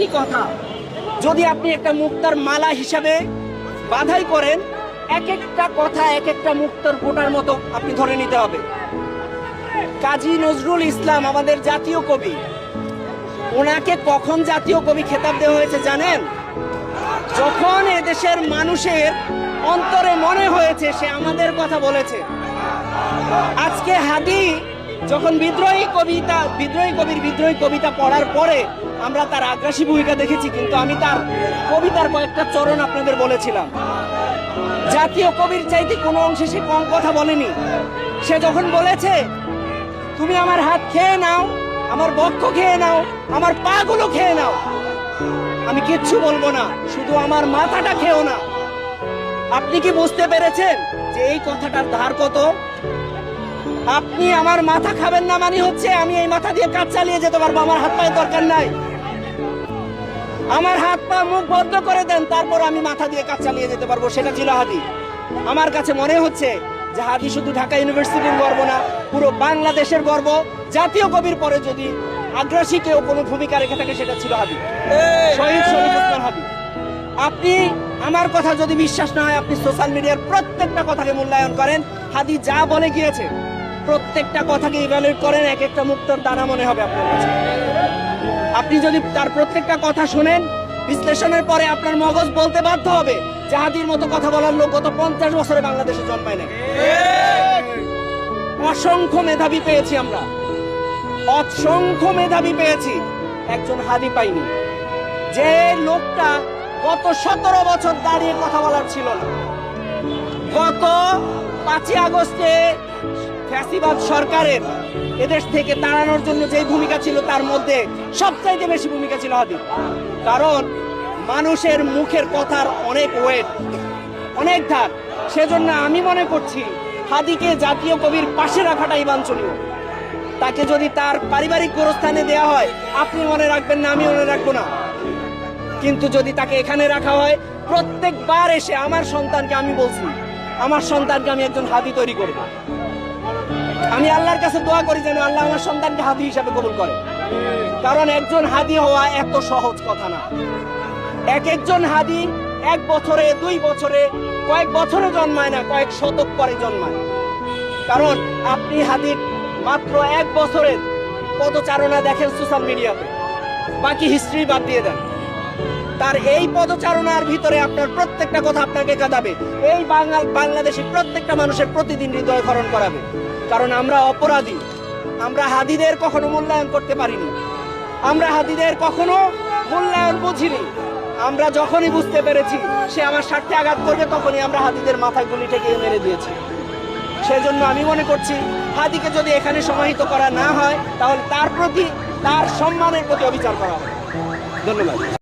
একটি কথা। যদি আপনি একটা মুক্তার মালা হিসাবে বাধাই করেন, এক একটা কথা, এক একটা মুক্তার ফোটার মতো আপনি ধরে নিতে হবে। কাজী নজরুল ইসলাম, আমাদের জাতীয় কবি, ওনাকে কখন জাতীয় কবি খেতাব দেওয়া হয়েছে জানেন? যখন এদেশের মানুষের অন্তরে মনে হয়েছে, সে আমাদের কথা বলেছে। আজকে হাদি যখন বিদ্রোহী কবিতা, বিদ্রোহী কবির বিদ্রোহী কবিতা পড়ার পরে আমরা তার আগ্রাসী ভূমিকা দেখেছি, কিন্তু আমি তার কবিতার কয়েকটা চরণ আপনাদের বলেছিলাম। জাতীয় কবির চাইতে কোনো অংশে সে কম কথা বলেনি। সে যখন বলেছে, তুমি আমার হাত খেয়ে নাও, আমার বক্ষ খেয়ে নাও, আমার পাগুলো খেয়ে নাও। আমি কিচ্ছু বলব না, শুধু আমার মাথাটা খেও না। আপনি কি বুঝতে পেরেছেন যে এই কথাটার ধার কত? আপনি আমার মাথা খাবেন না মানে হচ্ছে আমি এই মাথা দিয়ে কাজ চালিয়ে যেতে পারব আমার হাত পায়ের দরকার নাই। আমার হাত পা মুখ বন্ধ করে দেন তারপর আমি মাথা দিয়ে কাজ চালিয়ে যেতে পারব সেটা ছিল হাদি। আমার কাছে মনে হচ্ছে যে হাদি শুধু ঢাকা ইউনিভার্সিটির গর্ব না পুরো বাংলাদেশের গর্ব জাতীয় কবির পরে যদি আগ্রাসী কেউ কোনো ভূমিকা রেখে থাকে সেটা ছিল হাদি। শহীদ শরীফ ওসমান হাদি। আপনি আমার কথা যদি বিশ্বাস না হয় আপনি সোশ্যাল মিডিয়ার প্রত্যেকটা কথাকে মূল্যায়ন করেন হাদি যা বলে গিয়েছে প্রত্যেকটা কথাকে ইভ্যালুয়েট করেন এক একটা মুক্তর দানা মনে হবে আপনার কাছে। আপনি যদি তার প্রত্যেকটা কথা শুনেন, বিশ্লেষণের পরে আপনার মগজ বলতে বাধ্য হবে যে হাদির মতো কথা বলার লোক গত পঞ্চাশ বছরে বাংলাদেশে জন্মায় নাই। অসংখ্য মেধাবী পেয়েছি আমরা। অসংখ্য মেধাবী পেয়েছি। একজন হাদি পাইনি। যে লোকটা গত সতেরো বছর দাঁড়িয়ে কথা বলার ছিল না। গত পাঁচই আগস্টে ফ্যাসিবাদ সরকারের এদেশ থেকে তাড়ানোর জন্য যে ভূমিকা ছিল তার মধ্যে সবচাইতে বেশি ভূমিকা ছিল হাদি কারণ মানুষের মুখের কথার অনেক ওয়েট অনেক ধার। সেজন্য আমি মনে করছি হাদিকে জাতীয় কবির পাশে রাখাটাই বাঞ্ছনীয়। তাকে যদি তার পারিবারিক গোরস্থানে দেওয়া হয়, আপনি মনে রাখবেন না আমি মনে রাখব না। কিন্তু যদি তাকে এখানে রাখা হয়, প্রত্যেকবার এসে আমার সন্তানকে আমি বলছি, আমার সন্তানকে আমি একজন হাদি তৈরি করব। আমি আল্লাহর কাছে দোয়া করি যেন আল্লাহ আমার সন্তানকে হাদি হিসাবে কবুল করে। কারণ একজন হাদি হওয়া এত সহজ কথা না। এক একজন হাদি এক বছরে, দুই বছরে, কয়েক বছরে জন্মায় না, কয়েক শতক পরে জন্মায়। কারণ আপনি হাদির মাত্র এক বছরের পদচারণা দেখেন সোশ্যাল মিডিয়াতে। বাকি হিস্ট্রি বাদ দিয়ে দেন। তার এই পদচারণার ভিতরে আপনার প্রত্যেকটা কথা আপনাকে কাঁদাবে। এই বাঙাল বাংলাদেশের প্রত্যেকটা মানুষের প্রতিদিন হৃদয় খরণ করাবে। কারণ আমরা অপরাধী। আমরা হাদিদের কখনো মূল্যায়ন করতে পারিনি। আমরা হাদিদের কখনো মূল্যায়ন বুঝিনি। আমরা যখনই বুঝতে পেরেছি, সে আমার স্বার্থে আঘাত করবে, তখনই আমরা হাদিদের মাথায় গুলি ঠেকিয়ে মেরে দিয়েছি। সেজন্য আমি মনে করছি, হাদিকে যদি এখানে সমাহিত করা না হয়, তাহলে তার প্রতি, তার সম্মানের প্রতি অবিচার করা হবে। ধন্যবাদ।